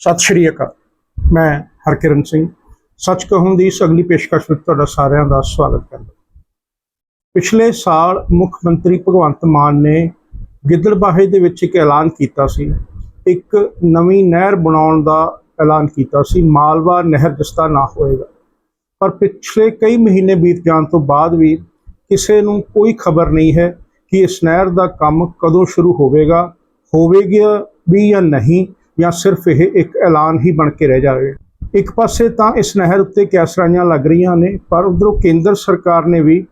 ਸਤਿ ਸ਼੍ਰੀ ਅਕਾਲ। ਮੈਂ ਹਰਕਿਰਨ ਸਿੰਘ। ਸੱਚ ਕਹੂੰ ਦੀ ਇਸ ਅਗਲੀ ਪੇਸ਼ਕਸ਼ ਵਿੱਚ ਤੁਹਾਡਾ ਸਾਰਿਆਂ ਦਾ ਸਵਾਗਤ ਕਰਦਾ ਪਿਛਲੇ ਸਾਲ ਮੁੱਖ ਮੰਤਰੀ ਭਗਵੰਤ ਮਾਨ ਨੇ ਗਿੱਦੜਬਾਹੇ ਦੇ ਵਿੱਚ ਇੱਕ ਐਲਾਨ ਕੀਤਾ ਸੀ। ਇੱਕ ਨਵੀਂ ਨਹਿਰ ਬਣਾਉਣ ਦਾ ਐਲਾਨ ਕੀਤਾ ਸੀ। ਮਾਲਵਾ ਨਹਿਰ ਜਿਸਦਾ ਨਾ ਹੋਏਗਾ। ਪਰ ਪਿਛਲੇ ਕਈ ਮਹੀਨੇ ਬੀਤ ਜਾਣ ਤੋਂ ਬਾਅਦ ਵੀ ਕਿਸੇ ਨੂੰ ਕੋਈ ਖਬਰ ਨਹੀਂ ਹੈ ਕਿ ਇਸ ਨਹਿਰ ਦਾ ਕੰਮ ਕਦੋਂ ਸ਼ੁਰੂ ਹੋਵੇਗਾ ਹੋਵੇਗਾ ਵੀ ਜਾਂ ਨਹੀਂ। ਜਾਂ ਸਿਰਫ ਇਹ ਇੱਕ ਐਲਾਨ ਹੀ ਬਣ ਕੇ ਰਹਿ ਜਾਵੇ। ਇੱਕ ਪਾਸੇ ਤਾਂ ਇਸ ਨਹਿਰ ਉੱਤੇ ਕੈਸਰਾਈਆਂ ਲੱਗ ਰਹੀਆਂ ਨੇ, ਪਰ ਉਧਰੋਂ ਕੇਂਦਰ ਸਰਕਾਰ ਨੇ ਵੀ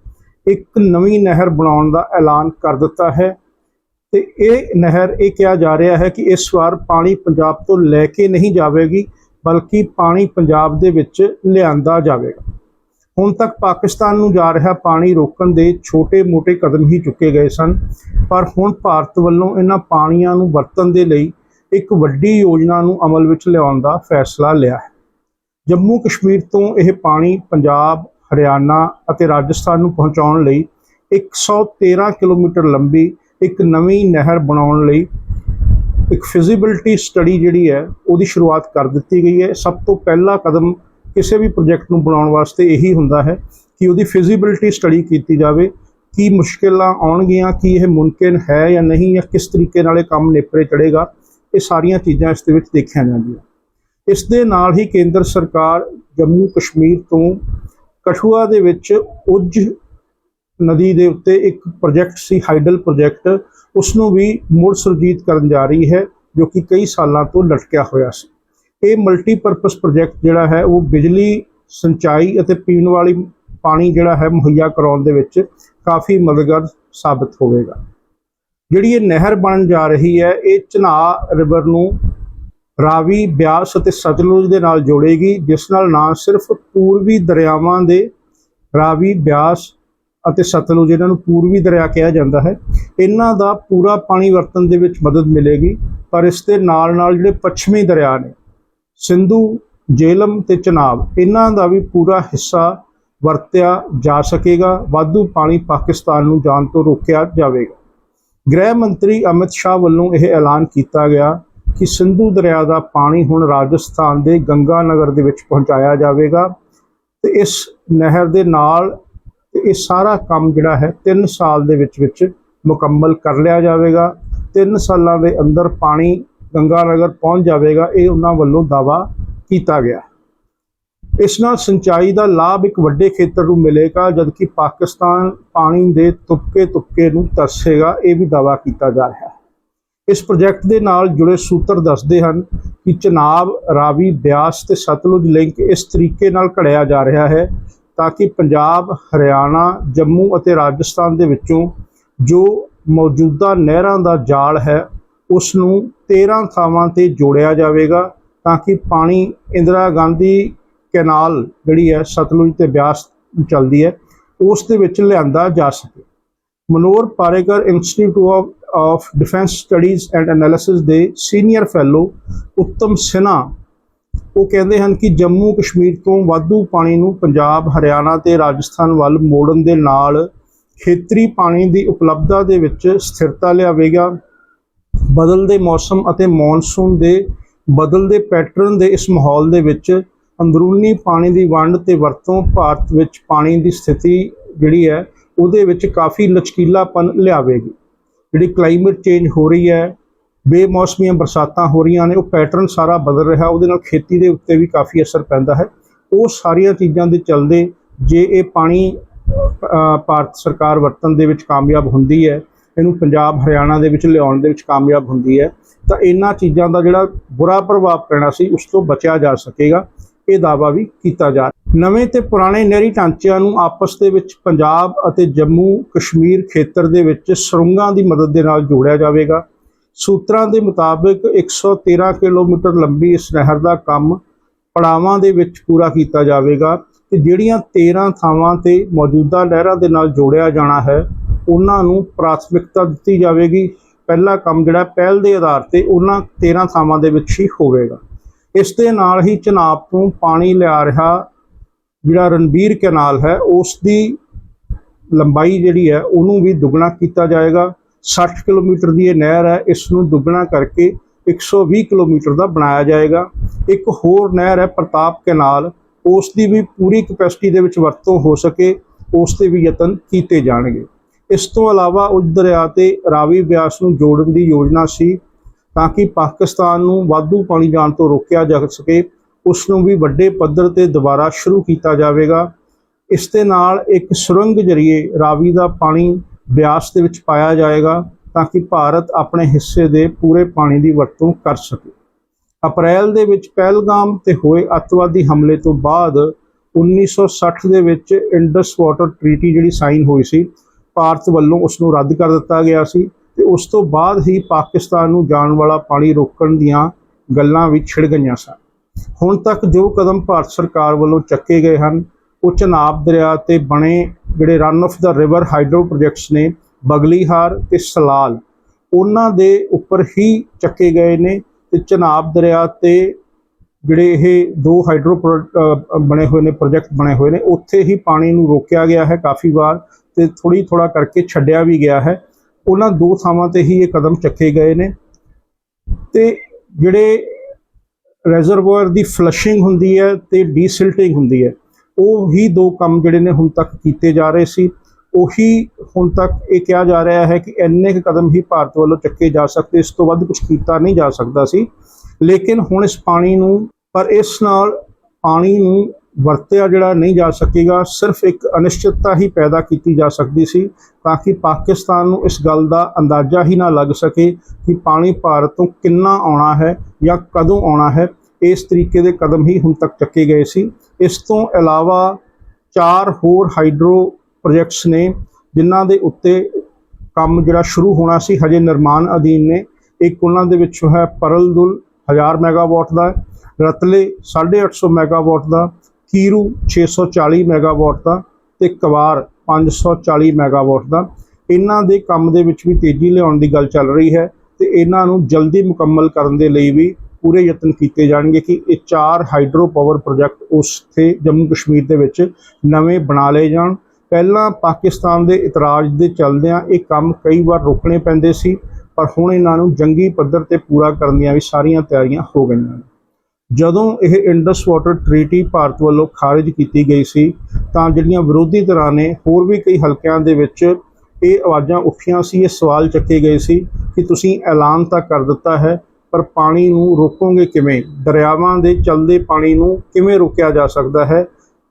ਇੱਕ ਨਵੀਂ ਨਹਿਰ ਬਣਾਉਣ ਦਾ ਐਲਾਨ ਕਰ ਦਿੱਤਾ ਹੈ। ਤੇ ਇਹ ਨਹਿਰ ਇਹ ਕਿਹਾ ਜਾ ਰਿਹਾ ਹੈ ਕਿ ਇਸ ਵਾਰ ਪਾਣੀ ਪੰਜਾਬ ਤੋਂ ਲੈ ਕੇ ਨਹੀਂ ਜਾਵੇਗੀ, ਬਲਕਿ ਪਾਣੀ ਪੰਜਾਬ ਦੇ ਵਿੱਚ ਲਿਆਂਦਾ ਜਾਵੇਗਾ। ਹੁਣ ਤੱਕ ਪਾਕਿਸਤਾਨ ਨੂੰ ਜਾ ਰਿਹਾ ਪਾਣੀ ਰੋਕਣ ਦੇ ਛੋਟੇ-ਮੋਟੇ ਕਦਮ ਹੀ ਚੁੱਕੇ ਗਏ ਸਨ, ਪਰ ਹੁਣ ਭਾਰਤ ਵੱਲੋਂ ਇਹਨਾਂ ਪਾਣੀਆਂ ਨੂੰ ਵਰਤਣ ਦੇ ਲਈ ਇੱਕ ਵੱਡੀ ਯੋਜਨਾ ਨੂੰ ਅਮਲ ਵਿੱਚ ਲਿਆਉਣ ਦਾ ਫੈਸਲਾ ਲਿਆ ਹੈ। ਜੰਮੂ ਕਸ਼ਮੀਰ ਤੋਂ ਇਹ ਪਾਣੀ ਪੰਜਾਬ, ਹਰਿਆਣਾ ਅਤੇ ਰਾਜਸਥਾਨ ਨੂੰ ਪਹੁੰਚਾਉਣ ਲਈ 113 ਕਿਲੋਮੀਟਰ ਲੰਬੀ ਇੱਕ ਨਵੀਂ ਨਹਿਰ ਬਣਾਉਣ ਲਈ ਇੱਕ ਫਿਜ਼ੀਬਿਲਟੀ ਸਟੱਡੀ ਜਿਹੜੀ ਹੈ, ਉਹਦੀ ਸ਼ੁਰੂਆਤ ਕਰ ਦਿੱਤੀ ਗਈ ਹੈ। ਸਭ ਤੋਂ ਪਹਿਲਾ ਕਦਮ ਕਿਸੇ ਵੀ ਪ੍ਰੋਜੈਕਟ ਨੂੰ ਬਣਾਉਣ ਵਾਸਤੇ ਇਹੀ ਹੁੰਦਾ ਹੈ ਕਿ ਉਹਦੀ ਫਿਜ਼ੀਬਿਲਟੀ ਸਟੱਡੀ ਕੀਤੀ ਜਾਵੇ, ਕੀ ਮੁਸ਼ਕਿਲਾਂ ਆਉਣਗੀਆਂ, ਕੀ ਇਹ ਮੁਮਕਿਨ ਹੈ ਜਾਂ ਨਹੀਂ, ਜਾਂ ਕਿਸ ਤਰੀਕੇ ਨਾਲ ਇਹ ਕੰਮ ਨੇਪਰੇ ਚੜੇਗਾ ਇਹ ਸਾਰੀਆਂ ਚੀਜ਼ਾਂ ਇਸ ਦੇ ਵਿੱਚ ਦੇਖੀਆਂ ਜਾਂਦੀਆਂ। ਇਸ ਦੇ ਨਾਲ ਹੀ ਕੇਂਦਰ ਸਰਕਾਰ ਜੰਮੂ ਕਸ਼ਮੀਰ ਤੋਂ ਕਠੂਆ ਦੇ ਵਿੱਚ ਉੱਜ ਨਦੀ ਦੇ ਉੱਤੇ ਇੱਕ ਪ੍ਰੋਜੈਕਟ ਸੀ, ਹਾਈਡਲ ਪ੍ਰੋਜੈਕਟ। ਉਸ ਨੂੰ ਵੀ ਮੁੜ ਸੁਰਜੀਤ ਕਰਨ ਜਾ ਰਹੀ ਹੈ, ਜੋ ਕਿ ਕਈ ਸਾਲਾਂ ਤੋਂ ਲਟਕਿਆ ਹੋਇਆ ਸੀ। ਇਹ ਮਲਟੀਪਰਪਸ ਪ੍ਰੋਜੈਕਟ ਜਿਹੜਾ ਹੈ, ਉਹ ਬਿਜਲੀ, ਸਿੰਚਾਈ ਅਤੇ ਪੀਣ ਵਾਲੀ ਪਾਣੀ ਜਿਹੜਾ ਹੈ ਮੁਹੱਈਆ ਕਰਾਉਣ ਦੇ ਵਿੱਚ ਕਾਫੀ ਮਦਦਗਾਰ ਸਾਬਤ ਹੋਵੇਗਾ। ਜਿਹੜੀ ਇਹ ਨਹਿਰ ਬਣਨ ਜਾ ਰਹੀ ਹੈ, ਇਹ ਚਨਾਹ ਰਿਵਰ ਨੂੰ ਰਾਵੀ, ਬਿਆਸ ਅਤੇ ਸਤਲੁਜ ਦੇ ਨਾਲ ਜੋੜੇਗੀ, ਜਿਸ ਨਾਲ ਨਾ ਸਿਰਫ ਪੂਰਬੀ ਦਰਿਆਵਾਂ ਦੇ ਰਾਵੀ, ਬਿਆਸ ਅਤੇ ਸਤਲੁਜ ਇਹਨਾਂ ਨੂੰ ਪੂਰਬੀ ਦਰਿਆ ਕਿਹਾ ਜਾਂਦਾ ਹੈ। ਇਹਨਾਂ ਦਾ ਪੂਰਾ ਪਾਣੀ ਵਰਤਣ ਦੇ ਵਿੱਚ ਮਦਦ ਮਿਲੇਗੀ, ਪਰ ਇਸ ਦੇ ਨਾਲ ਨਾਲ ਜਿਹੜੇ ਪੱਛਮੀ ਦਰਿਆ ਨੇ, ਸਿੰਧੂ ਜੇਲਮ ਤੇ ਚਨਾਬ, ਇਹਨਾਂ ਦਾ ਵੀ ਪੂਰਾ ਹਿੱਸਾ ਵਰਤਿਆ ਜਾ ਸਕੇਗਾ। ਵਾਧੂ ਪਾਣੀ ਪਾਕਿਸਤਾਨ ਨੂੰ ਜਾਣ ਤੋਂ ਰੋਕਿਆ ਜਾਵੇਗਾ। ਗ੍ਰਹਿ ਮੰਤਰੀ ਅਮਿਤ ਸ਼ਾਹ ਵੱਲੋਂ ਇਹ ਐਲਾਨ ਕੀਤਾ ਗਿਆ ਕਿ ਸਿੰਧੂ ਦਰਿਆ ਦਾ ਪਾਣੀ ਹੁਣ ਰਾਜਸਥਾਨ ਦੇ ਗੰਗਾ ਨਗਰ ਦੇ ਵਿੱਚ ਪਹੁੰਚਾਇਆ ਜਾਵੇਗਾ ਤੇ ਇਸ ਨਹਿਰ ਦੇ ਨਾਲ ਇਹ ਸਾਰਾ ਕੰਮ ਜਿਹੜਾ ਹੈ 3 ਸਾਲ ਦੇ ਵਿੱਚ ਵਿੱਚ ਮੁਕੰਮਲ ਕਰ ਲਿਆ ਜਾਵੇਗਾ। 3 ਸਾਲਾਂ ਦੇ ਅੰਦਰ ਪਾਣੀ ਗੰਗਾ ਨਗਰ ਪਹੁੰਚ ਜਾਵੇਗਾ, ਇਹ ਉਹਨਾਂ ਵੱਲੋਂ ਦਾਵਾ ਕੀਤਾ ਗਿਆ। ਇਸ ਨਾਲ ਸਿੰਚਾਈ ਦਾ ਲਾਭ ਇੱਕ ਵੱਡੇ ਖੇਤਰ ਨੂੰ ਮਿਲੇਗਾ, ਜਦਕਿ ਪਾਕਿਸਤਾਨ ਪਾਣੀ ਦੇ ਤੁਪਕੇ ਤੁਪਕੇ ਨੂੰ ਤਰਸੇਗਾ, ਇਹ ਵੀ ਦਾਵਾ ਕੀਤਾ ਜਾ ਰਿਹਾ ਹੈ। ਇਸ ਪ੍ਰੋਜੈਕਟ ਦੇ ਨਾਲ ਜੁੜੇ ਸੂਤਰ ਦੱਸਦੇ ਹਨ ਕਿ ਚਨਾਬ, ਰਾਵੀ, ਬਿਆਸ ਤੇ ਸਤਲੁਜ ਲਿੰਕ ਇਸ ਤਰੀਕੇ ਨਾਲ ਘੜਿਆ ਜਾ ਰਿਹਾ ਹੈ ਤਾਂ ਕਿ ਪੰਜਾਬ, ਹਰਿਆਣਾ, ਜੰਮੂ ਅਤੇ ਰਾਜਸਥਾਨ ਦੇ ਵਿੱਚੋਂ ਜੋ ਮੌਜੂਦਾ ਨਹਿਰਾਂ ਦਾ ਜਾਲ ਹੈ ਉਸ ਨੂੰ 13 ਥਾਵਾਂ ਤੇ ਜੋੜਿਆ ਜਾਵੇਗਾ ਤਾਂ ਕਿ ਪਾਣੀ ਇੰਦਰਾ ਗਾਂਧੀ ਕੈਨਾਲ ਜਿਹੜੀ ਹੈ ਸਤਲੁਜ ਤੇ ਬਿਆਸ ਚੱਲਦੀ ਹੈ, ਉਸ ਦੇ ਵਿੱਚ ਲਿਆਂਦਾ ਜਾ ਸਕੇ। Manohar Parrikar institute of defence studies and analysis ਦੇ ਸੀਨੀਅਰ ਫੈਲੋ ਉੱਤਮ ਸਿਨਾ, ਉਹ ਕਹਿੰਦੇ ਹਨ ਕਿ ਜੰਮੂ ਕਸ਼ਮੀਰ ਤੋਂ ਵਾਧੂ ਪਾਣੀ ਨੂੰ ਪੰਜਾਬ, ਹਰਿਆਣਾ ਤੇ ਰਾਜਸਥਾਨ ਵੱਲ ਮੋੜਨ ਦੇ ਨਾਲ ਖੇਤਰੀ ਪਾਣੀ ਦੀ ਉਪਲਬਧਤਾ ਦੇ ਵਿੱਚ ਸਥਿਰਤਾ ਲਿਆਵੇਗਾ। ਬਦਲਦੇ ਮੌਸਮ ਅਤੇ ਮੌਨਸੂਨ ਦੇ, ਬਦਲਦੇ ਪੈਟਰਨ ਦੇ ਇਸ ਮਾਹੌਲ ਦੇ ਵਿੱਚ ਅੰਦਰੂਨੀ ਪਾਣੀ ਦੀ ਵੰਡ ਤੇ ਵਰਤੋਂ ਭਾਰਤ ਵਿੱਚ ਪਾਣੀ ਦੀ ਸਥਿਤੀ ਜਿਹੜੀ ਹੈ, ਉਹਦੇ ਵਿੱਚ ਕਾਫੀ ਲਚਕੀਲਾਪਨ ਲਿਆਵੇਗੀ। ਜਿਹੜੀ ਕਲਾਈਮੇਟ ਚੇਂਜ ਹੋ ਰਹੀ ਹੈ, ਬੇਮੌਸਮੀਆਂ ਬਰਸਾਤਾਂ ਹੋ ਰਹੀਆਂ ਨੇ, ਉਹ ਪੈਟਰਨ ਸਾਰਾ ਬਦਲ ਰਿਹਾ, ਉਹਦੇ ਨਾਲ ਖੇਤੀ ਦੇ ਉੱਤੇ ਵੀ ਕਾਫੀ ਅਸਰ ਪੈਂਦਾ ਹੈ। ਉਹ ਸਾਰੀਆਂ ਚੀਜ਼ਾਂ ਦੇ ਚੱਲਦੇ ਜੇ ਇਹ ਪਾਣੀ ਭਾਰਤ ਸਰਕਾਰ ਵਰਤਨ ਦੇ ਵਿੱਚ ਕਾਮਯਾਬ ਹੁੰਦੀ ਹੈ, ਇਹਨੂੰ ਪੰਜਾਬ, ਹਰਿਆਣਾ ਦੇ ਵਿੱਚ ਲਿਆਉਣ ਦੇ ਵਿੱਚ ਕਾਮਯਾਬ ਹੁੰਦੀ ਹੈ, ਤਾਂ ਇਹਨਾਂ ਚੀਜ਼ਾਂ ਦਾ ਜਿਹੜਾ ਬੁਰਾ ਪ੍ਰਭਾਵ ਪੈਣਾ ਸੀ, ਉਸ ਤੋਂ ਬਚਿਆ ਜਾ ਸਕੇਗਾ। ਇਹ ਦਾਅਵਾ ਵੀ ਕੀਤਾ ਜਾ ਰਿਹਾ ਨਵੇਂ ਤੇ ਪੁਰਾਣੇ ਨਹਿਰੀ ਢਾਂਚਿਆਂ ਨੂੰ ਆਪਸ ਦੇ ਵਿੱਚ ਪੰਜਾਬ ਅਤੇ ਜੰਮੂ ਕਸ਼ਮੀਰ ਖੇਤਰ ਦੇ ਵਿੱਚ ਸੁਰੰਗਾਂ ਦੀ ਮਦਦ ਦੇ ਨਾਲ ਜੋੜਿਆ ਜਾਵੇਗਾ। ਸੂਤਰਾਂ ਦੇ ਮੁਤਾਬਕ 113 ਕਿਲੋਮੀਟਰ ਲੰਬੀ ਇਸ ਨਹਿਰ ਦਾ ਕੰਮ ਪੜਾਵਾਂ ਦੇ ਵਿੱਚ ਪੂਰਾ ਕੀਤਾ ਜਾਵੇਗਾ ਤੇ ਜਿਹੜੀਆਂ 13 ਥਾਵਾਂ ਤੇ ਮੌਜੂਦਾ ਨਹਿਰਾਂ ਦੇ ਨਾਲ ਜੋੜਿਆ ਜਾਣਾ ਹੈ, ਉਹਨਾਂ ਨੂੰ ਪ੍ਰਾਥਮਿਕਤਾ ਦਿੱਤੀ ਜਾਵੇਗੀ। ਪਹਿਲਾ ਕੰਮ ਜਿਹੜਾ ਪਹਿਲ ਦੇ ਆਧਾਰ ਤੇ ਉਹਨਾਂ 13 ਥਾਵਾਂ ਦੇ ਵਿੱਚ ਹੀ ਹੋਵੇਗਾ। ਇਸ ਦੇ ਨਾਲ ਹੀ ਚਨਾਬ ਤੋਂ ਪਾਣੀ ਲਿਆ ਰਿਹਾ ਜਿਹੜਾ ਰਣਬੀਰ ਕੈਨਾਲ ਹੈ, ਉਸ ਦੀ ਲੰਬਾਈ ਜਿਹੜੀ ਹੈ, ਉਹਨੂੰ ਵੀ ਦੁੱਗਣਾ ਕੀਤਾ ਜਾਏਗਾ। 60 ਕਿਲੋਮੀਟਰ ਦੀ ਇਹ ਨਹਿਰ ਹੈ, ਇਸ ਨੂੰ ਦੁੱਗਣਾ ਕਰਕੇ 120 ਕਿਲੋਮੀਟਰ ਦਾ ਬਣਾਇਆ ਜਾਏਗਾ। ਇੱਕ ਹੋਰ ਨਹਿਰ ਹੈ, ਪ੍ਰਤਾਪ ਕੈਨਾਲ, ਉਸ ਦੀ ਵੀ ਪੂਰੀ ਕਪੈਸਿਟੀ ਦੇ ਵਿੱਚ ਵਰਤੋਂ ਹੋ ਸਕੇ, ਉਸ ਤੇ ਵੀ ਯਤਨ ਕੀਤੇ ਜਾਣਗੇ। ਇਸ ਤੋਂ ਇਲਾਵਾ ਉਸ ਦਰਿਆ ਤੇ ਰਾਵੀ ਬਿਆਸ ਨੂੰ ਜੋੜਨ ਦੀ ਯੋਜਨਾ ਸੀ। ਤਾਂ ਕਿ ਪਾਕਿਸਤਾਨ ਨੂੰ ਵਾਧੂ ਪਾਣੀ ਜਾਣ ਤੋਂ ਰੋਕਿਆ ਜਾ ਸਕੇ ਉਸ ਨੂੰ ਵੀ ਵੱਡੇ ਪੱਧਰ ਤੇ ਦੁਬਾਰਾ ਸ਼ੁਰੂ ਕੀਤਾ ਜਾਵੇਗਾ। ਇਸ ਦੇ ਨਾਲ ਇੱਕ ਸੁਰੰਗ ਜਰੀਏ ਰਾਵੀ ਦਾ ਪਾਣੀ ਬਿਆਸ ਦੇ ਵਿੱਚ ਪਾਇਆ ਜਾਏਗਾ ਤਾਂ ਕਿ ਭਾਰਤ ਆਪਣੇ ਹਿੱਸੇ ਦੇ ਪੂਰੇ ਪਾਣੀ ਦੀ ਵਰਤੋਂ ਕਰ ਸਕੇ। ਅਪ੍ਰੈਲ ਦੇ ਵਿੱਚ ਪਹਿਲਗਾਮ ਤੇ ਹੋਏ ਅੱਤਵਾਦੀ ਹਮਲੇ ਤੋਂ ਬਾਅਦ 1960 ਦੇ ਵਿੱਚ ਇੰਡਸ ਵਾਟਰ ਟ੍ਰੀਟੀ ਜਿਹੜੀ ਸਾਈਨ ਹੋਈ ਸੀ, ਭਾਰਤ ਵੱਲੋਂ ਉਸ ਨੂੰ ਰੱਦ ਕਰ ਦਿੱਤਾ ਗਿਆ ਸੀ। ਤੇ ਉਸ ਤੋਂ ਬਾਅਦ ਹੀ ਪਾਕਿਸਤਾਨ ਨੂੰ ਜਾਣ ਵਾਲਾ ਪਾਣੀ ਰੋਕਣ ਦੀਆਂ ਗੱਲਾਂ ਵੀ ਛਿੜ ਗਈਆਂ ਸਨ। ਹੁਣ ਤੱਕ ਜੋ ਕਦਮ ਭਾਰਤ ਸਰਕਾਰ ਵੱਲੋਂ ਚੱਕੇ ਗਏ ਹਨ, ਉਹ ਚਨਾਬ ਦਰਿਆ ਤੇ ਬਣੇ ਜਿਹੜੇ run of the river hydro projects ਨੇ, ਬਗਲੀਹਾਰ ਤੇ ਸਲਾਲ, ਉਹਨਾਂ ਦੇ ਉੱਪਰ ਹੀ ਚੱਕੇ ਗਏ ਨੇ ਤੇ ਚਨਾਬ ਦਰਿਆ ਤੇ ਜਿਹੜੇ ਇਹ ਦੋ ਹਾਈਡਰੋ ਪ੍ਰੋ- ਬਣੇ ਹੋਏ ਨੇ ਪ੍ਰੋਜੈਕਟ ਬਣੇ ਹੋਏ ਨੇ, ਉੱਥੇ ਹੀ ਪਾਣੀ ਨੂੰ ਰੋਕਿਆ ਗਿਆ ਹੈ ਕਾਫੀ ਵਾਰ ਤੇ ਥੋੜੀ ਥੋੜਾ ਕਰਕੇ ਛੱਡਿਆ ਵੀ ਗਿਆ ਹੈ। ਉਹਨਾਂ ਦੋ ਥਾਵਾਂ ਤੇ ਹੀ ਇਹ ਕਦਮ ਚੱਕੇ ਗਏ ਨੇ। ਤੇ ਜਿਹੜੇ ਰੈਜ਼ਰਵੋਇਰ ਦੀ ਫਲਸ਼ਿੰਗ ਹੁੰਦੀ ਹੈ ਤੇ ਡੀਸਿਲਟਿੰਗ ਹੁੰਦੀ ਹੈ, ਉਹ ਹੀ ਦੋ ਕੰਮ ਜਿਹੜੇ ਨੇ ਹੁਣ ਤੱਕ ਕੀਤੇ ਜਾ ਰਹੇ ਸੀ। ਉਹੀ ਹੁਣ ਤੱਕ ਇਹ ਕਿਹਾ ਜਾ ਰਿਹਾ ਹੈ ਕਿ ਇੰਨੇ ਕੁ ਕਦਮ ਹੀ ਭਾਰਤ ਵੱਲੋਂ ਚੱਕੇ ਜਾ ਸਕਦੇ, ਇਸ ਤੋਂ ਵੱਧ ਕੁਝ ਕੀਤਾ ਨਹੀਂ ਜਾ ਸਕਦਾ ਸੀ। ਲੇਕਿਨ ਹੁਣ ਇਸ ਪਾਣੀ ਨੂੰ, ਪਰ ਇਸ ਨਾਲ ਪਾਣੀ ਨੂੰ ਵਰਤਿਆ ਜਿਹੜਾ ਨਹੀਂ ਜਾ ਸਕੇਗਾ, ਸਿਰਫ ਇੱਕ ਅਨਿਸ਼ਚਿਤਤਾ ਹੀ ਪੈਦਾ ਕੀਤੀ ਜਾ ਸਕਦੀ ਸੀ ਤਾਂ ਕਿ ਪਾਕਿਸਤਾਨ ਨੂੰ ਇਸ ਗੱਲ ਦਾ ਅੰਦਾਜ਼ਾ ਹੀ ਨਾ ਲੱਗ ਸਕੇ ਕਿ ਪਾਣੀ ਭਾਰਤ ਤੋਂ ਕਿੰਨਾ ਆਉਣਾ ਹੈ ਜਾਂ ਕਦੋਂ ਆਉਣਾ ਹੈ। ਇਸ ਤਰੀਕੇ ਦੇ ਕਦਮ ਹੀ ਹੁਣ ਤੱਕ ਚੱਕੇ ਗਏ ਸੀ। ਇਸ ਤੋਂ ਇਲਾਵਾ ਚਾਰ ਹੋਰ ਹਾਈਡਰੋ ਪ੍ਰੋਜੈਕਟਸ ਨੇ, ਜਿਨ੍ਹਾਂ ਦੇ ਉੱਤੇ ਕੰਮ ਜਿਹੜਾ ਸ਼ੁਰੂ ਹੋਣਾ ਸੀ, ਹਜੇ ਨਿਰਮਾਣ ਅਧੀਨ ਨੇ। ਇੱਕ ਉਹਨਾਂ ਦੇ ਵਿੱਚ ਹੈ ਪਰਲਦੁਲ 1000 ਮੈਗਾਵਾਟ ਦਾ, ਰਤਲੇ 850 ਮੈਗਾਵਾਟ ਦਾ ਕੀਰੂ 640 ਮੈਗਾਵਾਟ ਦਾ ਤੇ ਕਵਾਰ 540 ਮੈਗਾਵਾਟ ਦਾ। ਇਹਨਾਂ ਦੇ ਕੰਮ ਦੇ ਵਿੱਚ ਵੀ ਤੇਜ਼ੀ ਲਿਆਉਣ ਦੀ ਗੱਲ ਚੱਲ ਰਹੀ ਹੈ ਤੇ ਇਹਨਾਂ ਨੂੰ ਜਲਦੀ ਮੁਕੰਮਲ ਕਰਨ ਦੇ ਲਈ ਵੀ ਪੂਰੇ ਯਤਨ ਕੀਤੇ ਜਾਣਗੇ ਕਿ ਇਹ ਚਾਰ ਹਾਈਡਰੋ ਪਾਵਰ ਪ੍ਰੋਜੈਕਟ ਉਸ ਤੇ ਜੰਮੂ ਕਸ਼ਮੀਰ ਦੇ ਵਿੱਚ ਨਵੇਂ ਬਣਾ ਲਏ ਜਾਣ। ਪਹਿਲਾਂ ਪਾਕਿਸਤਾਨ ਦੇ ਇਤਰਾਜ਼ ਦੇ ਚੱਲਦਿਆਂ ਇਹ ਕੰਮ ਕਈ ਵਾਰ ਰੋਕਣੇ ਪੈਂਦੇ ਸੀ, ਪਰ ਹੁਣ ਇਹਨਾਂ ਨੂੰ ਜੰਗੀ ਪੱਧਰ ਤੇ ਪੂਰਾ ਕਰਨ ਦੀਆਂ ਵੀ ਸਾਰੀਆਂ ਤਿਆਰੀਆਂ ਹੋ ਗਈਆਂ ਨੇ। ਜਦੋਂ ਇਹ ਇੰਡਸ ਵਾਟਰ ਟ੍ਰੀਟੀ ਭਾਰਤ ਵੱਲੋਂ ਖਾਰਜ ਕੀਤੀ ਗਈ ਸੀ, ਤਾਂ ਜਿਹੜੀਆਂ ਵਿਰੋਧੀ ਧਿਰਾਂ ਨੇ ਹੋਰ ਵੀ ਕਈ ਹਲਕਿਆਂ ਦੇ ਵਿੱਚ ਇਹ ਆਵਾਜ਼ਾਂ ਉੱਠੀਆਂ ਸੀ, ਇਹ ਸਵਾਲ ਚੱਕੇ ਗਏ ਸੀ ਕਿ ਤੁਸੀਂ ਐਲਾਨ ਤਾਂ ਕਰ ਦਿੱਤਾ ਹੈ, ਪਰ ਪਾਣੀ ਨੂੰ ਰੋਕੋਗੇ ਕਿਵੇਂ? ਦਰਿਆਵਾਂ ਦੇ ਚੱਲਦੇ ਪਾਣੀ ਨੂੰ ਕਿਵੇਂ ਰੋਕਿਆ ਜਾ ਸਕਦਾ ਹੈ?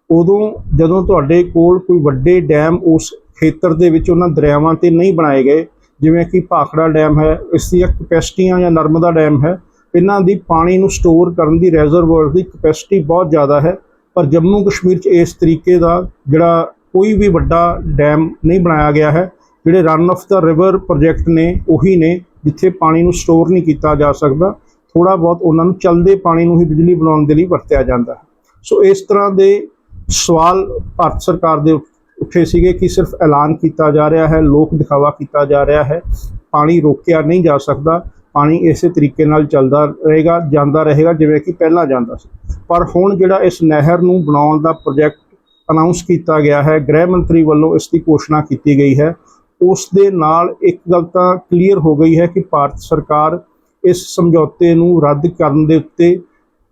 ਉਦੋਂ ਜਦੋਂ ਤੁਹਾਡੇ ਕੋਲ ਕੋਈ ਵੱਡੇ ਡੈਮ ਉਸ ਖੇਤਰ ਦੇ ਵਿੱਚ ਉਹਨਾਂ ਦਰਿਆਵਾਂ ਤੇ ਨਹੀਂ ਬਣਾਏ ਗਏ, ਜਿਵੇਂ ਕਿ ਭਾਖੜਾ ਡੈਮ ਹੈ, ਇਸ ਦੀਆਂ ਕਪੈਸਿਟੀਆਂ ਜਾਂ ਨਰਮਦਾ ਡੈਮ ਹੈ ਇਹਨਾਂ ਦੀ ਪਾਣੀ ਨੂੰ ਸਟੋਰ ਕਰਨ ਦੀ ਰੈਜ਼ਰਵੋਇਰ ਦੀ ਕਪੈਸਿਟੀ ਬਹੁਤ ਜ਼ਿਆਦਾ ਹੈ। ਪਰ ਜੰਮੂ ਕਸ਼ਮੀਰ 'ਚ ਇਸ ਤਰੀਕੇ ਦਾ ਜਿਹੜਾ ਕੋਈ ਵੀ ਵੱਡਾ ਡੈਮ ਨਹੀਂ ਬਣਾਇਆ ਗਿਆ ਹੈ, ਜਿਹੜੇ run of the river project ਨੇ, ਉਹੀ ਨੇ, ਜਿੱਥੇ ਪਾਣੀ ਨੂੰ ਸਟੋਰ ਨਹੀਂ ਕੀਤਾ ਜਾ ਸਕਦਾ ਥੋੜਾ ਬਹੁਤ ਉਹਨਾਂ ਨੂੰ ਚਲਦੇ ਪਾਣੀ ਨੂੰ ਹੀ ਬਿਜਲੀ ਬਣਾਉਣ ਦੇ ਲਈ ਵਰਤਿਆ ਜਾਂਦਾ ਹੈ। ਸੋ ਇਸ ਤਰ੍ਹਾਂ ਦੇ ਸਵਾਲ ਭਾਰਤ ਸਰਕਾਰ ਦੇ ਉੱਠੇ ਸੀਗੇ ਕਿ ਸਿਰਫ ਐਲਾਨ ਕੀਤਾ ਜਾ ਰਿਹਾ ਹੈ, ਲੋਕ ਦਿਖਾਵਾ ਕੀਤਾ ਜਾ ਰਿਹਾ ਹੈ, ਪਾਣੀ ਰੋਕਿਆ ਨਹੀਂ ਜਾ ਸਕਦਾ। ਪਾਣੀ ਇਸੇ ਤਰੀਕੇ ਨਾਲ ਚੱਲਦਾ ਰਹੇਗਾ, ਜਾਂਦਾ ਰਹੇਗਾ ਜਿਵੇਂ ਕਿ ਪਹਿਲਾਂ ਜਾਂਦਾ ਸੀ। ਪਰ ਹੁਣ ਜਿਹੜਾ ਇਸ ਨਹਿਰ ਨੂੰ ਬਣਾਉਣ ਦਾ ਪ੍ਰੋਜੈਕਟ ਅਨਾਉਂਸ ਕੀਤਾ ਗਿਆ ਹੈ, ਗ੍ਰਹਿ ਮੰਤਰੀ ਵੱਲੋਂ ਇਸ ਦੀ ਘੋਸ਼ਣਾ ਕੀਤੀ ਗਈ ਹੈ, ਉਸ ਦੇ ਨਾਲ ਇੱਕ ਗੱਲ ਤਾਂ ਕਲੀਅਰ ਹੋ ਗਈ ਹੈ ਕਿ ਭਾਰਤ ਸਰਕਾਰ ਇਸ ਸਮਝੌਤੇ ਨੂੰ ਰੱਦ ਕਰਨ ਦੇ ਉੱਤੇ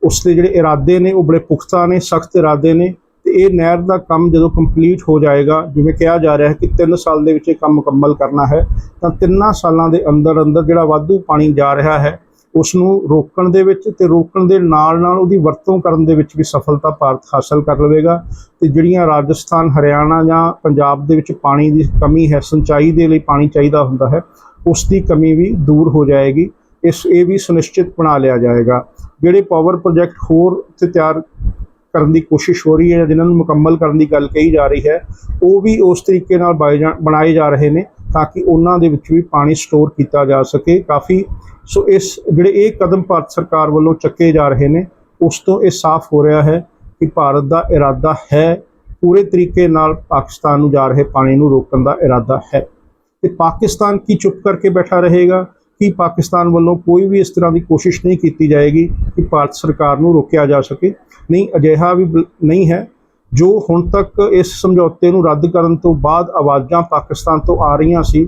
ਉਸ ਦੇ ਜਿਹੜੇ ਇਰਾਦੇ ਨੇ, ਉਹ ਬੜੇ ਪੁਖਤਾ ਨੇ, ਸਖਤ ਇਰਾਦੇ ਨੇ ਇਹ ਨਹਿਰ ਦਾ ਕੰਮ ਜਦੋਂ ਕੰਪਲੀਟ ਹੋ ਜਾਏਗਾ, ਜਿਵੇਂ ਕਿਹਾ ਜਾ ਰਿਹਾ ਹੈ ਕਿ 3 ਸਾਲ ਦੇ ਵਿੱਚ ਇਹ ਕੰਮ ਮੁਕੰਮਲ ਕਰਨਾ ਹੈ, ਤਾਂ ਤਿੰਨਾਂ ਸਾਲਾਂ ਦੇ ਅੰਦਰ ਅੰਦਰ ਜਿਹੜਾ ਵਾਧੂ ਪਾਣੀ ਜਾ ਰਿਹਾ ਹੈ ਉਸ ਨੂੰ ਰੋਕਣ ਦੇ ਵਿੱਚ ਤੇ ਰੋਕਣ ਦੇ ਨਾਲ ਨਾਲ ਉਹਦੀ ਵਰਤੋਂ ਕਰਨ ਦੇ ਵਿੱਚ ਵੀ ਸਫਲਤਾ ਭਾਰਤ ਹਾਸਲ ਕਰ ਲਵੇਗਾ। ਤੇ ਜਿਹੜੀਆਂ ਰਾਜਸਥਾਨ, ਹਰਿਆਣਾ ਜਾਂ ਪੰਜਾਬ ਦੇ ਵਿੱਚ ਪਾਣੀ ਦੀ ਕਮੀ ਹੈ, ਸਿੰਚਾਈ ਦੇ ਲਈ ਪਾਣੀ ਚਾਹੀਦਾ ਹੁੰਦਾ ਹੈ, ਉਸ ਦੀ ਕਮੀ ਵੀ ਦੂਰ ਹੋ ਜਾਏਗੀ। ਇਸ ਇਹ ਵੀ ਸੁਨਿਸ਼ਚਿਤ ਬਣਾ ਲਿਆ ਜਾਏਗਾ। ਜਿਹੜੇ ਪਾਵਰ ਪ੍ਰੋਜੈਕਟ ਹੋਰ ਤੇ ਤਿਆਰ ਕਰਨ ਦੀ ਕੋਸ਼ਿਸ਼ ਹੋ ਰਹੀ ਹੈ ਜਾਂ ਜਿਨ੍ਹਾਂ ਨੂੰ ਮੁਕੰਮਲ ਕਰਨ ਦੀ ਗੱਲ ਕਹੀ ਜਾ ਰਹੀ ਹੈ, ਉਹ ਵੀ ਉਸ ਤਰੀਕੇ ਨਾਲ ਬਾਏ ਜਾ- ਬਣਾਏ ਜਾ ਰਹੇ ਨੇ ਤਾਂ ਕਿ ਉਹਨਾਂ ਦੇ ਵਿੱਚ ਵੀ ਪਾਣੀ ਸਟੋਰ ਕੀਤਾ ਜਾ ਸਕੇ। ਕਾਫੀ ਸੋ ਇਸ ਜਿਹੜੇ ਇਹ ਕਦਮ ਭਾਰਤ ਸਰਕਾਰ ਵੱਲੋਂ ਚੱਕੇ ਜਾ ਰਹੇ ਨੇ, ਉਸ ਤੋਂ ਇਹ ਸਾਫ਼ ਹੋ ਰਿਹਾ ਹੈ ਕਿ ਭਾਰਤ ਦਾ ਇਰਾਦਾ ਹੈ, ਪੂਰੇ ਤਰੀਕੇ ਨਾਲ ਪਾਕਿਸਤਾਨ ਨੂੰ ਜਾ ਰਹੇ ਪਾਣੀ ਨੂੰ ਰੋਕਣ ਦਾ ਇਰਾਦਾ ਹੈ। ਤੇ ਪਾਕਿਸਤਾਨ ਕੀ ਚੁੱਪ ਕਰਕੇ ਬੈਠਾ ਰਹੇਗਾ? ਕਿ ਪਾਕਿਸਤਾਨ ਵੱਲੋਂ ਕੋਈ ਵੀ ਇਸ ਤਰ੍ਹਾਂ ਦੀ ਕੋਸ਼ਿਸ਼ ਨਹੀਂ ਕੀਤੀ ਜਾਏਗੀ ਕਿ ਭਾਰਤ ਸਰਕਾਰ ਨੂੰ ਰੋਕਿਆ ਜਾ ਸਕੇ? ਨਹੀਂ, ਅਜਿਹਾ ਵੀ ਬਲ- ਨਹੀਂ ਹੈ। ਜੋ ਹੁਣ ਤੱਕ ਇਸ ਸਮਝੌਤੇ ਨੂੰ ਰੱਦ ਕਰਨ ਤੋਂ ਬਾਅਦ ਆਵਾਜ਼ਾਂ ਪਾਕਿਸਤਾਨ ਤੋਂ ਆ ਰਹੀਆਂ ਸੀ,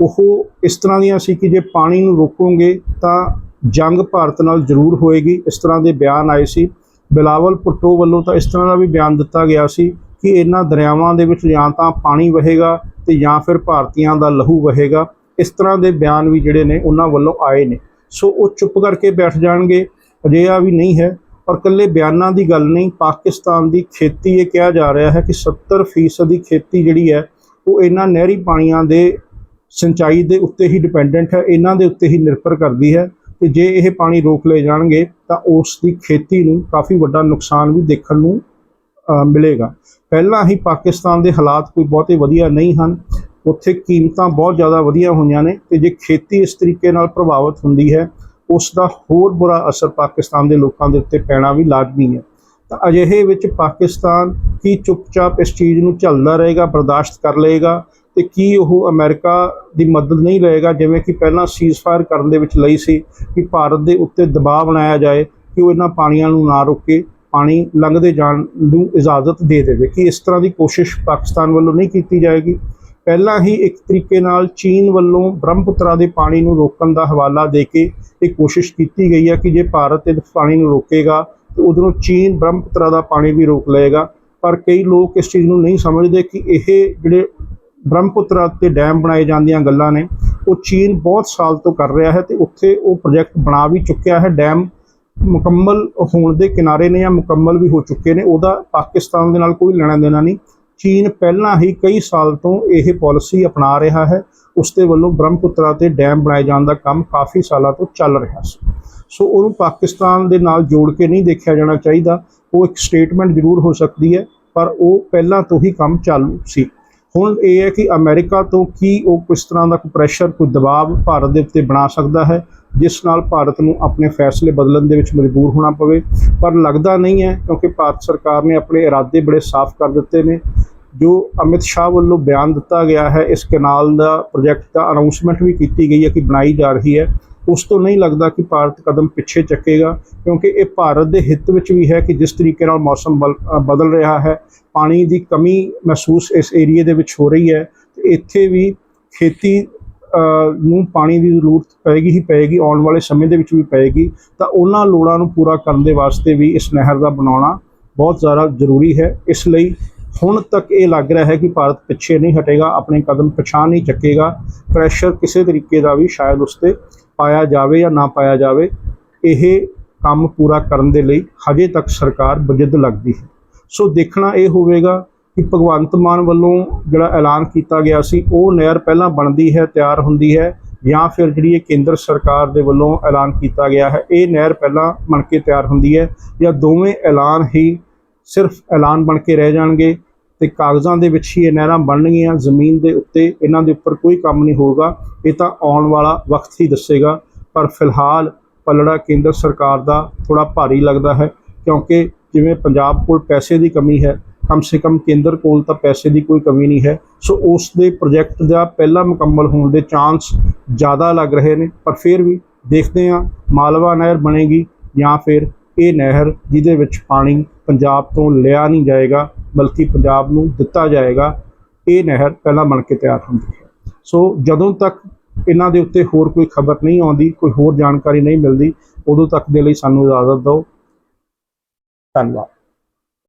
ਉਹ ਇਸ ਤਰ੍ਹਾਂ ਦੀਆਂ ਸੀ ਕਿ ਜੇ ਪਾਣੀ ਨੂੰ ਰੋਕੋਗੇ ਤਾਂ ਜੰਗ ਭਾਰਤ ਨਾਲ ਜ਼ਰੂਰ ਹੋਏਗੀ। ਇਸ ਤਰ੍ਹਾਂ ਦੇ ਬਿਆਨ ਆਏ ਸੀ। ਬਿਲਾਵਲ ਭੁੱਟੋ ਵੱਲੋਂ ਤਾਂ ਇਸ ਤਰ੍ਹਾਂ ਦਾ ਵੀ ਬਿਆਨ ਦਿੱਤਾ ਗਿਆ ਸੀ ਕਿ ਇਹਨਾਂ ਦਰਿਆਵਾਂ ਦੇ ਵਿੱਚ ਜਾਂ ਤਾਂ ਪਾਣੀ ਵਹੇਗਾ ਤੇ ਜਾਂ ਫਿਰ ਭਾਰਤੀਆਂ ਦਾ ਲਹੂ ਵਹੇਗਾ। ਇਸ ਤਰ੍ਹਾਂ ਦੇ ਬਿਆਨ ਵੀ ਜਿਹੜੇ ਨੇ, ਉਹਨਾਂ ਵੱਲੋਂ ਆਏ ਨੇ। ਸੋ ਉਹ ਚੁੱਪ ਕਰਕੇ ਬੈਠ ਜਾਣਗੇ। ਅਜਿਹਾ ਵੀ ਨਹੀਂ ਹੈ। ਔਰ ਇਕੱਲੇ ਬਿਆਨਾਂ ਦੀ ਗੱਲ ਨਹੀਂ, ਪਾਕਿਸਤਾਨ ਦੀ ਖੇਤੀ ਇਹ ਕਿਹਾ ਜਾ ਰਿਹਾ ਹੈ ਕਿ 70% ਦੀ ਖੇਤੀ ਜਿਹੜੀ ਹੈ, ਉਹ ਇਹਨਾਂ ਨਹਿਰੀ ਪਾਣੀਆਂ ਦੇ ਸਿੰਚਾਈ ਦੇ ਉੱਤੇ ਹੀ ਡਿਪੈਂਡੈਂਟ ਹੈ, ਇਹਨਾਂ ਦੇ ਉੱਤੇ ਹੀ ਨਿਰਭਰ ਕਰਦੀ ਹੈ ਤੇ ਜੇ ਇਹ ਪਾਣੀ ਰੋਕ ਲਏ ਜਾਣਗੇ, ਤਾਂ ਉਸ ਦੀ ਖੇਤੀ ਨੂੰ ਕਾਫੀ ਵੱਡਾ ਨੁਕਸਾਨ ਵੀ ਦੇਖਣ ਨੂੰ ਮਿਲੇਗਾ। ਪਹਿਲਾਂ ਹੀ ਪਾਕਿਸਤਾਨ ਦੇ ਹਾਲਾਤ ਕੋਈ ਬਹੁਤੇ ਵਧੀਆ ਨਹੀਂ ਹਨ, ਉੱਥੇ ਕੀਮਤਾਂ ਬਹੁਤ ਜ਼ਿਆਦਾ ਵਧੀਆ ਹੋਈਆਂ ਨੇ ਤੇ ਜੇ ਖੇਤੀ ਇਸ ਤਰੀਕੇ ਨਾਲ ਪ੍ਰਭਾਵਿਤ ਹੁੰਦੀ ਹੈ ਉਸ ਦਾ ਹੋਰ ਬੁਰਾ ਅਸਰ ਪਾਕਿਸਤਾਨ ਦੇ ਲੋਕਾਂ ਦੇ ਉੱਤੇ ਪੈਣਾ ਵੀ ਲਾਜ਼ਮੀ ਹੈ। ਤਾਂ ਅਜਿਹੇ ਵਿੱਚ ਪਾਕਿਸਤਾਨ ਕੀ ਚੁੱਪਚਾਪ ਇਸ ਚੀਜ਼ ਨੂੰ ਝੱਲਦਾ ਰਹੇਗਾ, ਬਰਦਾਸ਼ਤ ਕਰ ਲਏਗਾ ਤੇ ਕੀ ਉਹ ਅਮਰੀਕਾ ਦੀ ਮਦਦ ਨਹੀਂ ਲਏਗਾ? ਜਿਵੇਂ ਕਿ ਪਹਿਲਾਂ ਸੀਜ਼ਫਾਇਰ ਕਰਨ ਦੇ ਵਿੱਚ ਲਈ ਸੀ ਕਿ ਭਾਰਤ ਦੇ ਉੱਤੇ ਦਬਾਅ ਬਣਾਇਆ ਜਾਏ ਕਿ ਉਹ ਇਹਨਾਂ ਪਾਣੀਆਂ ਨੂੰ ਨਾ ਰੋਕੇ, ਪਾਣੀ ਲੰਘਦੇ ਜਾਣ ਨੂੰ ਇਜਾਜ਼ਤ ਦੇ ਦੇਵੇ। ਕਿ ਇਸ ਤਰ੍ਹਾਂ ਦੀ ਕੋਸ਼ਿਸ਼ ਪਾਕਿਸਤਾਨ ਵੱਲੋਂ ਨਹੀਂ ਕੀਤੀ ਜਾਏਗੀ? ਪਹਿਲਾਂ ਹੀ ਇੱਕ ਤਰੀਕੇ ਨਾਲ ਚੀਨ ਵੱਲੋਂ ਬ੍ਰਹਮਪੁੱਤਰਾ ਦੇ ਪਾਣੀ ਨੂੰ ਰੋਕਣ ਦਾ ਹਵਾਲਾ ਦੇ ਕੇ ਇਹ ਕੋਸ਼ਿਸ਼ ਕੀਤੀ ਗਈ ਹੈ ਕਿ ਜੇ ਭਾਰਤ ਇਸ ਪਾਣੀ ਨੂੰ ਰੋਕੇਗਾ, ਤੇ ਉਧਰੋਂ ਚੀਨ ਬ੍ਰਹਮਪੁੱਤਰਾ ਦਾ ਪਾਣੀ ਵੀ ਰੋਕ ਲਏਗਾ। ਪਰ ਕਈ ਲੋਕ ਇਸ ਚੀਜ਼ ਨੂੰ ਨਹੀਂ ਸਮਝਦੇ ਕਿ ਇਹ ਜਿਹੜੇ ਬ੍ਰਹਮਪੁੱਤਰਾ ਤੇ ਡੈਮ ਬਣਾਏ ਜਾਂਦੀਆਂ ਗੱਲਾਂ ਨੇ, ਉਹ ਚੀਨ ਬਹੁਤ ਸਾਲ ਤੋਂ ਕਰ ਰਿਹਾ ਹੈ ਤੇ ਉੱਥੇ ਉਹ ਪ੍ਰੋਜੈਕਟ ਬਣਾ ਵੀ ਚੁੱਕਿਆ ਹੈ। ਡੈਮ ਮੁਕੰਮਲ ਹੋਣ ਦੇ ਕਿਨਾਰੇ ਨੇ ਜਾਂ ਮੁਕੰਮਲ ਵੀ ਹੋ ਚੁੱਕੇ ਨੇ, ਉਹਦਾ ਪਾਕਿਸਤਾਨ ਦੇ ਨਾਲ ਕੋਈ ਲੈਣਾ ਦੇਣਾ ਨਹੀਂ। ਚੀਨ ਪਹਿਲਾਂ ਹੀ ਕਈ ਸਾਲ ਤੋਂ ਇਹ ਪਾਲਿਸੀ ਅਪਣਾ ਰਿਹਾ ਹੈ। ਉਸ ਦੇ ਵੱਲੋਂ ਬ੍ਰਹਮਪੁੱਤਰਾ ਤੇ ਡੈਮ ਬਣਾਏ ਜਾਣ ਦਾ ਕੰਮ ਕਾਫੀ ਸਾਲਾਂ ਤੋਂ ਚੱਲ ਰਿਹਾ ਸੀ। ਸੋ ਉਹਨੂੰ ਪਾਕਿਸਤਾਨ ਦੇ ਨਾਲ ਜੋੜ ਕੇ ਨਹੀਂ ਦੇਖਿਆ ਜਾਣਾ ਚਾਹੀਦਾ। ਉਹ ਇੱਕ ਸਟੇਟਮੈਂਟ ਜ਼ਰੂਰ ਹੋ ਸਕਦੀ ਹੈ, ਪਰ ਉਹ ਪਹਿਲਾਂ ਤੋਂ ਹੀ ਕੰਮ ਚਾਲੂ ਸੀ। ਹੁਣ ਇਹ ਹੈ ਕਿ ਅਮਰੀਕਾ ਤੋਂ ਕੀ ਉਹ ਕਿਸ ਤਰ੍ਹਾਂ ਦਾ ਕੋਈ ਪ੍ਰੈਸ਼ਰ ਕੋਈ ਦਬਾਅ ਭਾਰਤ ਦੇ ਉੱਤੇ ਬਣਾ ਸਕਦਾ ਹੈ? ਜਿਸ ਨਾਲ ਭਾਰਤ ਨੂੰ ਆਪਣੇ ਫੈਸਲੇ ਬਦਲਣ ਦੇ ਵਿੱਚ ਮਜਬੂਰ ਹੋਣਾ ਪਵੇ। ਪਰ ਲੱਗਦਾ ਨਹੀਂ ਹੈ, ਕਿਉਂਕਿ ਭਾਰਤ ਸਰਕਾਰ ਨੇ ਆਪਣੇ ਇਰਾਦੇ ਬੜੇ ਸਾਫ਼ ਕਰ ਦਿੱਤੇ ਨੇ। ਜੋ ਅਮਿਤ ਸ਼ਾਹ ਵੱਲੋਂ ਬਿਆਨ ਦਿੱਤਾ ਗਿਆ ਹੈ, ਇਸ ਕਨਾਲ ਦਾ ਪ੍ਰੋਜੈਕਟ ਦਾ ਅਨਾਉਂਸਮੈਂਟ ਵੀ ਕੀਤੀ ਗਈ ਹੈ ਕਿ ਬਣਾਈ ਜਾ ਰਹੀ ਹੈ। ਉਸ ਤੋਂ ਨਹੀਂ ਲੱਗਦਾ ਕਿ ਭਾਰਤ ਕਦਮ ਪਿੱਛੇ ਚੱਕੇਗਾ, ਕਿਉਂਕਿ ਇਹ ਭਾਰਤ ਦੇ ਹਿੱਤ ਵਿੱਚ ਵੀ ਹੈ ਕਿ ਜਿਸ ਤਰੀਕੇ ਨਾਲ ਮੌਸਮ ਬਲ- ਬਦਲ ਰਿਹਾ ਹੈ, ਪਾਣੀ ਦੀ ਕਮੀ ਮਹਿਸੂਸ ਇਸ ਏਰੀਏ ਦੇ ਵਿੱਚ ਹੋ ਰਹੀ ਹੈ। ਤੇ ਇੱਥੇ ਵੀ ਖੇਤੀ ਨੂੰ ਪਾਣੀ ਦੀ ਜ਼ਰੂਰਤ ਪਏਗੀ ਹੀ ਪਏਗੀ, ਆਉਣ ਵਾਲੇ ਸਮੇਂ ਦੇ ਵਿੱਚ ਵੀ ਪਏਗੀ, ਤਾਂ ਉਹਨਾਂ ਲੋੜਾਂ ਨੂੰ ਪੂਰਾ ਕਰਨ ਦੇ ਵਾਸਤੇ ਵੀ ਇਸ ਨਹਿਰ ਦਾ ਬਣਾਉਣਾ ਬਹੁਤ ਜ਼ਿਆਦਾ ਜ਼ਰੂਰੀ ਹੈ। ਇਸ ਲਈ ਹੁਣ ਤੱਕ ਇਹ ਲੱਗ ਰਿਹਾ ਹੈ ਕਿ ਭਾਰਤ ਪਿੱਛੇ ਨਹੀਂ ਹਟੇਗਾ, ਆਪਣੇ ਕਦਮ ਪਛਾਣ ਨਹੀਂ ਚੱਕੇਗਾ ਪ੍ਰੈਸ਼ਰ ਕਿਸੇ ਤਰੀਕੇ ਦਾ ਵੀ ਸ਼ਾਇਦ ਉਸ ਤੇ ਪਾਇਆ ਜਾਵੇ ਜਾਂ ਨਾ ਪਾਇਆ ਜਾਵੇ, ਇਹ ਕੰਮ ਪੂਰਾ ਕਰਨ ਦੇ ਲਈ ਹਜੇ ਤੱਕ ਸਰਕਾਰ ਬਜਿੱਦ ਲੱਗਦੀ ਹੈ। ਸੋ ਦੇਖਣਾ ਇਹ ਹੋਵੇਗਾ ਕਿ ਭਗਵੰਤ ਮਾਨ ਵੱਲੋਂ ਜਿਹੜਾ ਐਲਾਨ ਕੀਤਾ ਗਿਆ ਸੀ, ਉਹ ਨਹਿਰ ਪਹਿਲਾਂ ਬਣਦੀ ਹੈ, ਤਿਆਰ ਹੁੰਦੀ ਹੈ ਜਾਂ ਫਿਰ ਜਿਹੜੀ ਇਹ ਕੇਂਦਰ ਸਰਕਾਰ ਦੇ ਵੱਲੋਂ ਐਲਾਨ ਕੀਤਾ ਗਿਆ ਹੈ, ਇਹ ਨਹਿਰ ਪਹਿਲਾਂ ਬਣ ਕੇ ਤਿਆਰ ਹੁੰਦੀ ਹੈ ਜਾਂ ਦੋਵੇਂ ਐਲਾਨ ਹੀ ਸਿਰਫ ਐਲਾਨ ਬਣ ਕੇ ਰਹਿ ਜਾਣਗੇ ਤੇ ਕਾਗਜ਼ਾਂ ਦੇ ਵਿੱਚ ਹੀ ਇਹ ਨਹਿਰਾਂ ਬਣਨਗੀਆਂ, ਜ਼ਮੀਨ ਦੇ ਉੱਤੇ ਇਹਨਾਂ ਦੇ ਉੱਪਰ ਕੋਈ ਕੰਮ ਨਹੀਂ ਹੋਊਗਾ, ਇਹ ਤਾਂ ਆਉਣ ਵਾਲਾ ਵਕਤ ਹੀ ਦੱਸੇਗਾ। ਪਰ ਫਿਲਹਾਲ ਪਲੜਾ ਕੇਂਦਰ ਸਰਕਾਰ ਦਾ ਥੋੜਾ ਭਾਰੀ ਲੱਗਦਾ ਹੈ ਕਿਉਂਕਿ ਜਿਵੇਂ ਪੰਜਾਬ ਕੋਲ ਪੈਸੇ ਦੀ ਕਮੀ ਹੈ ਕਮ ਸੇ ਕਮ ਕੇਂਦਰ ਕੋਲ ਤਾਂ ਪੈਸੇ ਦੀ ਕੋਈ ਕਮੀ ਨਹੀਂ ਹੈ। ਸੋ ਉਸ ਦੇ ਪ੍ਰੋਜੈਕਟ ਦਾ ਪਹਿਲਾ ਮੁਕੰਮਲ ਹੋਣ ਦੇ ਚਾਂਸ ਜ਼ਿਆਦਾ ਲੱਗ ਰਹੇ ਨੇ। ਪਰ ਫਿਰ ਵੀ ਦੇਖਦੇ ਹਾਂ, ਮਾਲਵਾ ਨਹਿਰ ਬਣੇਗੀ ਜਾਂ ਫਿਰ ਇਹ ਨਹਿਰ ਜਿਹਦੇ ਵਿੱਚ ਪਾਣੀ ਪੰਜਾਬ ਤੋਂ ਲਿਆ ਨਹੀਂ ਜਾਏਗਾ, ਬਲਕਿ ਪੰਜਾਬ ਨੂੰ ਦਿੱਤਾ ਜਾਏਗਾ, ਇਹ ਨਹਿਰ ਪਹਿਲਾਂ ਬਣ ਕੇ ਤਿਆਰ ਹੁੰਦੀ ਹੈ। ਸੋ ਜਦੋਂ ਤੱਕ ਇਹਨਾਂ ਦੇ ਉੱਤੇ ਹੋਰ ਕੋਈ ਖਬਰ ਨਹੀਂ ਆਉਂਦੀ, ਕੋਈ ਹੋਰ ਜਾਣਕਾਰੀ ਨਹੀਂ ਮਿਲਦੀ, ਉਦੋਂ ਤੱਕ ਦੇ ਲਈ ਸਾਨੂੰ ਇਜਾਜ਼ਤ ਦਿਓ। ਧੰਨਵਾਦ।